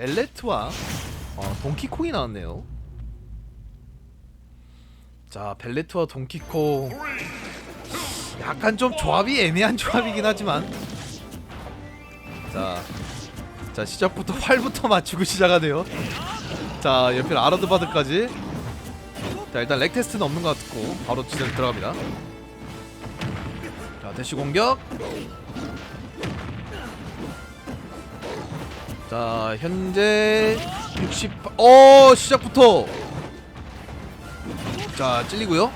벨레트와 어, 동키콩이 나왔네요. 자, 벨레트와 동키콩 약간 좀 조합이 애매한 조합이긴 하지만 자, 자 시작부터 활부터 맞추고 시작하네요. 자, 옆에 아라드바드까지. 자, 일단 렉 테스트는 없는 것 같고 바로 진행 들어갑니다. 자, 대시 공격. 자, 현재 60. 어, 시작부터. 자, 찔리고요.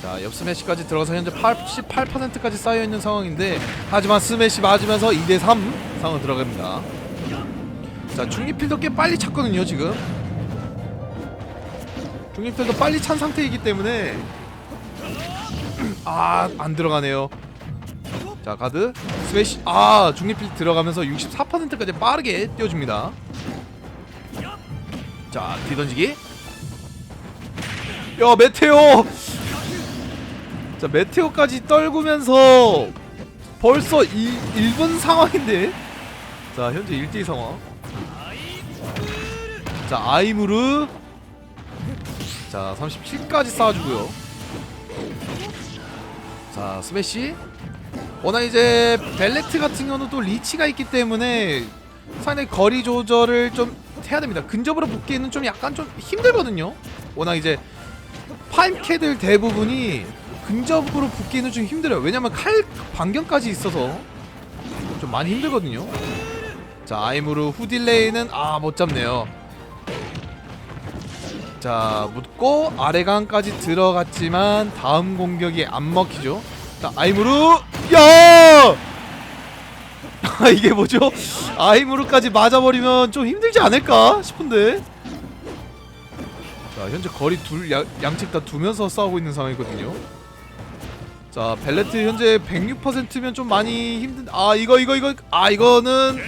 자, 옆 스매시까지 들어가서 현재 88%까지 쌓여 있는 상황인데 하지만 스매시 맞으면서 2대 3 상황 들어갑니다. 자, 중립필도 꽤 빨리 찼거든요, 지금. 중립필도 빨리 찬 상태이기 때문에 아, 안 들어가네요. 자, 가드 스매시 아, 중립필 들어가면서 64%까지 빠르게 띄워줍니다. 자, 뒤던지기. 야, 메테오. 자 메테오까지 떨구면서 벌써 이 1분 상황인데 자 현재 1대2 상황 자 아이무르 자 37까지 쌓아주고요 자 스매시 워낙 이제 벨레트 같은 경우는 또 리치가 있기 때문에 상당히 거리 조절을 좀 해야 됩니다 근접으로 붙기에는 좀 약간 좀 힘들거든요 워낙 이제 파임캐들 대부분이 근접으로 붙기는 좀 힘들어요. 왜냐면 칼 반경까지 있어서 좀 많이 힘들거든요. 자, 아이무르 후딜레이는 아, 못 잡네요. 자, 묻고 아래강까지 들어갔지만 다음 공격이 안 먹히죠. 자, 아이무르. 야! 이게 뭐죠? 아이무르까지 맞아버리면 좀 힘들지 않을까 싶은데. 자, 현재 거리 둘 야, 양측 다 두면서 싸우고 있는 상황이거든요. 자, 벨레트 현재 106%면 좀 많이 힘든 아, 이거 이거 이거 아, 이거는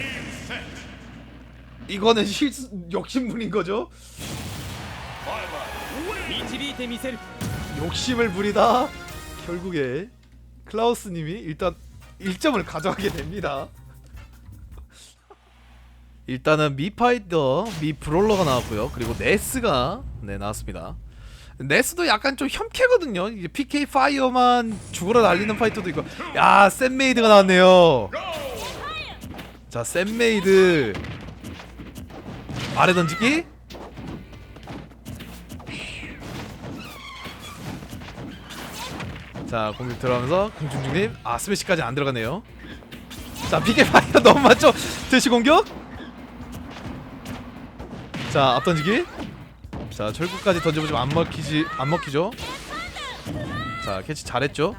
이거는 실 욕심부린 거죠? 욕심을 부리다 결국에 클라우스님이 일단 1점을 가져가게 됩니다 일단은 미파이더 미 브롤러가 나왔고요 그리고 네스가 네 나왔습니다 네스도 약간 좀 현캐거든요. 이제 PK 파이어만 죽으러 날리는 파이터도 있고. 야, 샘메이드가 나왔네요. 자, 샘메이드 아래 던지기. 자, 공격 들어가면서 공중 중립. 아, 스매시까지 안 들어가네요. 자, PK 파이어 너무 맞죠? 대시 공격. 자, 앞 던지기. 자 철구까지 던져보지만 안 먹히지 안 먹히죠 자 캐치 잘했죠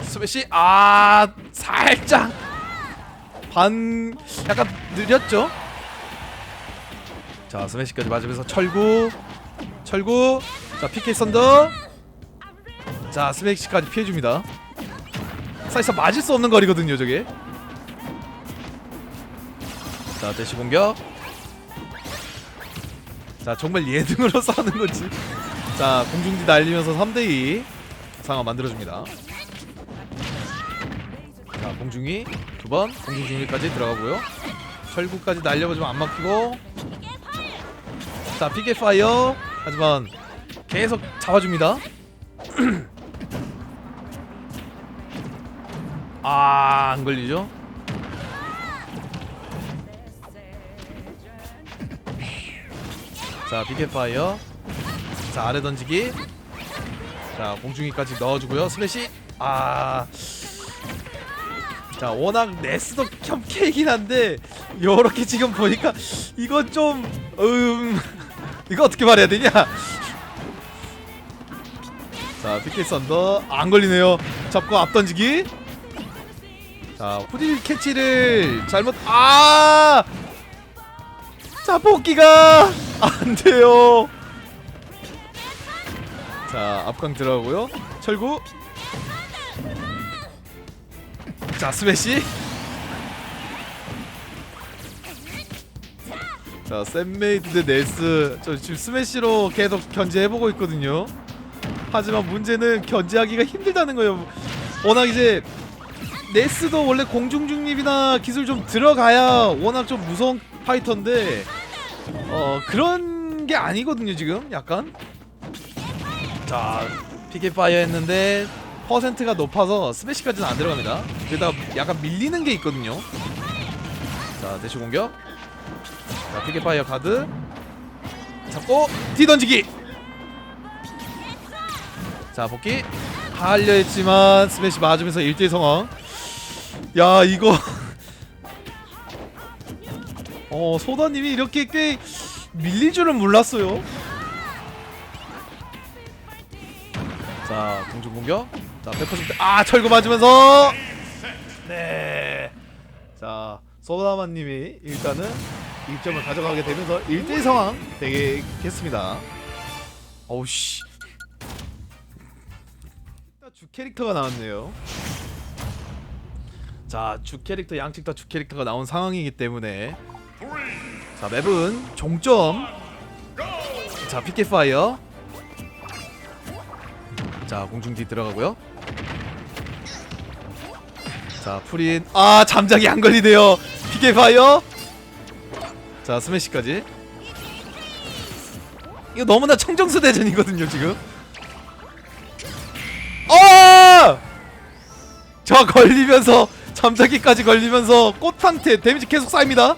스매시 아 살짝 반 약간 느렸죠 자 스매시까지 맞으면서 철구 철구 자 PK 썬더 자 스매시까지 피해줍니다. 사실상 맞을 수 없는 거리거든요 저게. 자 대시 공격. 자 정말 예능으로 싸우는 거지. 자 공중지 날리면서 3대2 상황 만들어줍니다. 자 공중이 두 번 공중중위까지 들어가고요. 철구까지 날려보지만 안 막히고. 자 피게 파이어. 하지만 계속 잡아줍니다 아 안 걸리죠? 자 비켓파이어. 자 아래 던지기. 자 공중이까지 넣어주고요. 스매시. 아 자 워낙 네스도 캠케이긴 한데 요렇게 지금 보니까 이건 좀 음 이거 어떻게 말해야 되냐? 자 피켓 썬더. 안 걸리네요. 잡고 앞 던지기 자 후딜 캐치를 잘못 아자 복귀가 안 돼요. 자 앞강 들어가고요. 철구. 자 스매시. 자 샘메이드 대 네스. 저 지금 스매시로 계속 견제해보고 있거든요. 하지만 문제는 견제하기가 힘들다는 거예요. 워낙 이제 네스도 원래 공중 중립이나 기술 좀 들어가야 워낙 좀 무서운 파이터인데 어 그런 게 아니거든요 지금 약간. 자 피켓 파이어 했는데 퍼센트가 높아서 스매시까지는 안 들어갑니다. 게다가 약간 밀리는 게 있거든요. 자 대시 공격. 자 피켓 파이어 카드. 잡고 뒤 던지기. 자 복귀. 하려 했지만 스매시 맞으면서 1대1 상황 야 이거. 어 소다님이 이렇게 꽤 밀릴 줄은 몰랐어요. 자 공중 공격. 자 100%아 철거 맞으면서. 네자 소다마님이 일단은 1점을 가져가게 되면서 1대1 상황 되겠습니다. 어우씨. 주 캐릭터가 나왔네요. 자, 주 캐릭터 양측 다 주 캐릭터가 나온 상황이기 때문에 자, 맵은 종점. 자, 피켓 파이어. 자, 공중 뒤 들어가고요. 자, 프린. 아, 잠자기 안 걸리네요. 피켓 파이어. 자, 스매시까지. 이거 너무나 청정수 대전이거든요, 지금. 어! 저 걸리면서 잠자기까지 걸리면서 꽃 상태 데미지 계속 쌓입니다.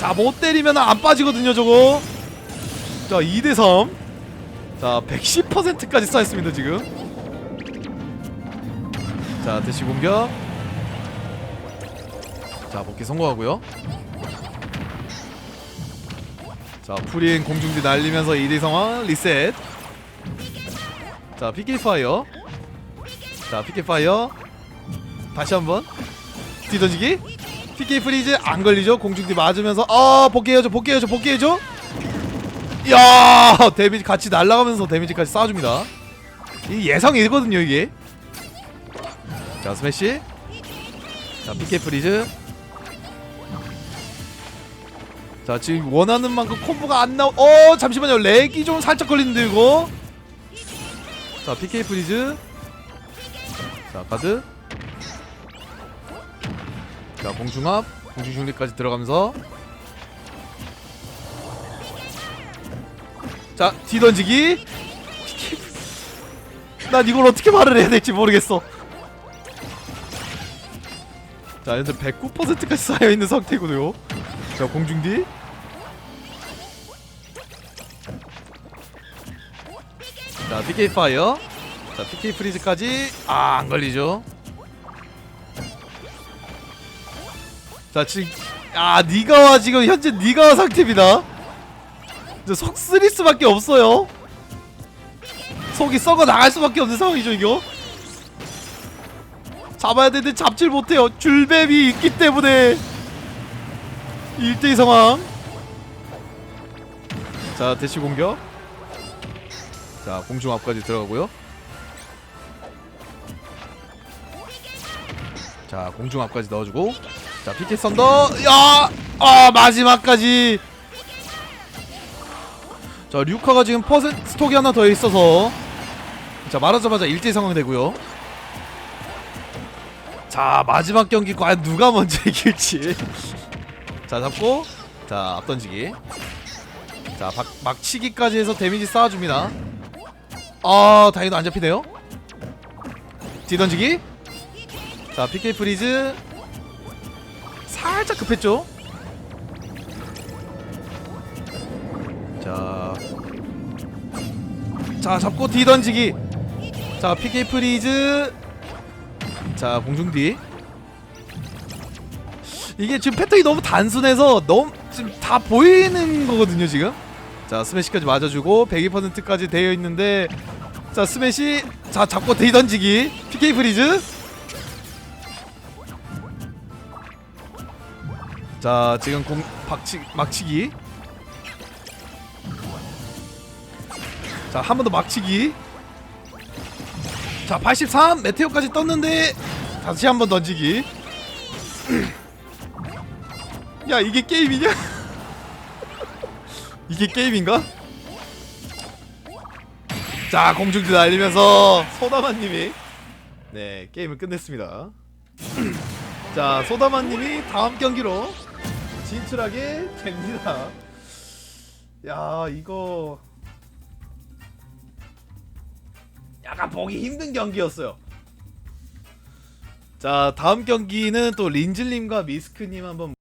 자, 못 때리면 안 빠지거든요, 저거. 자, 2대 3. 자, 110%까지 쌓였습니다, 지금. 자, 대시 공격. 자, 복귀 성공하고요. 자, 프린 공중지 날리면서 2대 상황 리셋. 자 PK 파이어 자 PK 파이어 다시 한번. 뒤던지기. PK 프리즈 안 걸리죠? 공중뒤 맞으면서. 아 복귀해줘 복귀해줘 복귀해줘 야 데미지 같이 날아가면서 데미지까지 쌓아줍니다. 이 예상이거든요 이게. 자 스매시. 자 PK 프리즈. 자 지금 원하는 만큼 콤보가 안 나오 어 잠시만요. 렉이 좀 살짝 걸리는데 이거? 자 PK 프리즈. 자 카드 자 공중압 공중 중립까지 들어가면서. 자 뒤 던지기. PK 난 이걸 어떻게 말을 해야 될지 모르겠어. 자 현재 109%까지 쌓여있는 상태고요. 자 공중뒤. 자 PK 파이어. 자 PK 프리즈까지. 아 안걸리죠 자 지금 아 니가와 지금 현재 니가와 상태입니다. 이제 속 쓰릴 수밖에 없어요. 속이 썩어 나갈 수밖에 없는 상황이죠 이거. 잡아야 되는데 잡질 못해요. 줄뱀이 있기 때문에. 1대2 상황. 자 대시 공격. 자 공중 앞까지 들어가고요. 자 공중 앞까지 넣어주고 자 피켓 썬더. 야 아 마지막까지. 자 류카가 지금 퍼센트 스톡이 하나 더 있어서. 자 말하자마자 1대1 상황이 되고요. 자 마지막 경기 과연 누가 먼저 이길지. 자 잡고. 자 앞던지기. 자 박, 막치기까지 해서 데미지 쌓아줍니다. 아 다행히도 안 잡히네요. 뒤던지기. 자 PK 프리즈 살짝 급했죠? 자, 자 잡고 뒤 던지기. 자 PK 프리즈. 자 공중 뒤. 이게 지금 패턴이 너무 단순해서 너무 지금 다 보이는 거거든요 지금. 자 스매시까지 맞아주고 102%까지 되어 있는데 자 스매시. 자 잡고 데이 던지기. PK 프리즈 자 지금 공 박치 막치기. 자 한 번 더 막치기. 자 83 메테오까지 떴는데 다시 한 번 던지기. 야 이게 게임이냐? 이게 게임인가? 자 공중지 날리면서 소다만님이 네 게임을 끝냈습니다. 자 소다마님이 다음 경기로 진출하게 됩니다. 야 이거 약간 보기 힘든 경기였어요. 자 다음 경기는 또 린즐님과 미스크님 한번